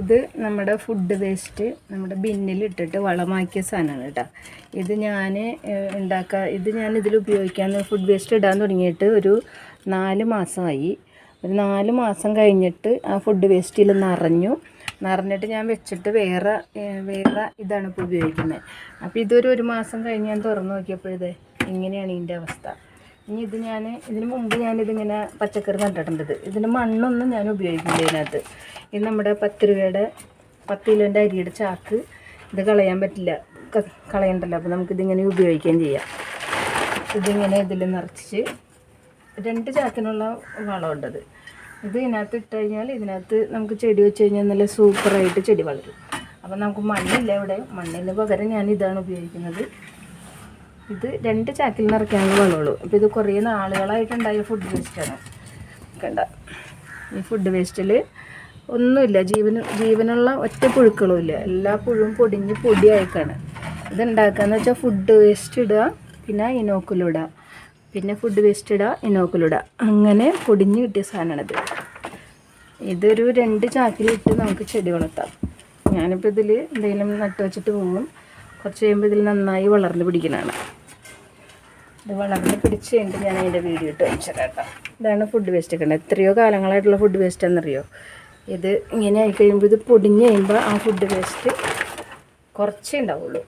ഇത് നമ്മുടെ food waste നമ്മുടെ ബിന്നിൽ ഇട്ടിട്ട് വളമാക്കിയ സാധനമാണ് കേട്ടോ. ഇത് ഞാൻ ഉണ്ടാക്കുക ഇത് ഞാൻ ഇതിൽ ഉപയോഗിക്കാൻ ഫുഡ് വേസ്റ്റ് ഇടാൻ തുടങ്ങിയിട്ട് ഒരു നാല് മാസമായി. ഒരു നാല് മാസം കഴിഞ്ഞിട്ട് ആ ഫുഡ് വേസ്റ്റിൽ നിറഞ്ഞു. നിറഞ്ഞിട്ട് ഞാൻ വെച്ചിട്ട് വേറെ വേറെ ഇതാണ് ഇപ്പോൾ ഉപയോഗിക്കുന്നത്. അപ്പോൾ ഇതൊരു ഒരു മാസം കഴിഞ്ഞ് ഞാൻ തുറന്ന് നോക്കിയപ്പോഴത് ഇങ്ങനെയാണ് ഇതിന്റെ അവസ്ഥ? ഇനി ഇത് ഞാൻ ഇതിന് മുമ്പ് ഞാനിതിങ്ങനെ പച്ചക്കറി നട്ടിട്ടുണ്ട് ഇത്. ഇതിന് മണ്ണൊന്നും ഞാൻ ഉപയോഗിക്കില്ല ഇതിനകത്ത്. ഇത് നമ്മുടെ പത്ത് രൂപയുടെ പത്ത് കിലോന്റെ അരിയുടെ ചാക്ക്. ഇത് കളയാൻ പറ്റില്ല. കളയണ്ടല്ലോ. അപ്പോൾ നമുക്കിതിങ്ങനെ ഉപയോഗിക്കുകയും ചെയ്യാം. ഇതിങ്ങനെ ഇതിൽ നിറച്ച് രണ്ട് ചാക്കിനുള്ള വളമുണ്ടത്. ഇത് ഇതിനകത്ത് ഇട്ട് കഴിഞ്ഞാൽ ഇതിനകത്ത് നമുക്ക് ചെടി വെച്ച് കഴിഞ്ഞാൽ നല്ല സൂപ്പറായിട്ട് ചെടി വളരും. അപ്പോൾ നമുക്ക് മണ്ണില്ല ഇവിടെ. മണ്ണിന് പകരം ഞാൻ ഇതാണ് ഉപയോഗിക്കുന്നത്. ഇത് രണ്ട് ചാക്കിൽ നിറയ്ക്കാനുള്ള വളമുള്ളൂ അപ്പോൾ ഇത് കുറേ നാളുകളായിട്ടുണ്ടായ ഫുഡ് വേസ്റ്റാണ് കണ്ട? ഈ ഫുഡ് വേസ്റ്റിൽ ഒന്നുമില്ല. ജീവന് ജീവനുള്ള ഒറ്റ പുഴുക്കളും ഇല്ല. എല്ലാ പുഴുവും പൊടിഞ്ഞ് പൊടിയായിക്കാണ് ഇത് ഉണ്ടാക്കാന്ന് വെച്ചാൽ ഫുഡ് വേസ്റ്റ് ഇടുക പിന്നെ ഇനോക്കുലിടുക പിന്നെ ഫുഡ് വേസ്റ്റ് ഇടുക ഇനോക്കുലിടുക അങ്ങനെ പൊടിഞ്ഞ് കിട്ടിയ സാധനമാണിത് ഇതൊരു രണ്ട് ചാക്കിലിട്ട് നമുക്ക് ചെടി വളർത്താം. ഞാനിപ്പോൾ ഇതിൽ എന്തെങ്കിലും നട്ട് വെച്ചിട്ട് പോകും കുറച്ച് കഴിയുമ്പോൾ ഇതിൽ നന്നായി വളർന്ന് പിടിക്കുന്നതാണ് ഇത് വളർന്ന് പിടിച്ച് കഴിഞ്ഞിട്ട് ഞാൻ അതിന്റെ വീഡിയോ ഇട്ട് വെച്ചിട്ടാം ഇതാണ് ഫുഡ് വേസ്റ്റ് ഒക്കെ. എത്രയോ കാലങ്ങളായിട്ടുള്ള ഫുഡ് വേസ്റ്റ് ആണെന്നറിയോ? ഇത് ഇങ്ങനെ ആയി കഴിയുമ്പോൾ ഇത് പൊടിഞ്ഞ് കഴിയുമ്പോൾ ആ ഫുഡ് വേസ്റ്റ് കുറച്ചേ ഉണ്ടാവുള്ളൂ.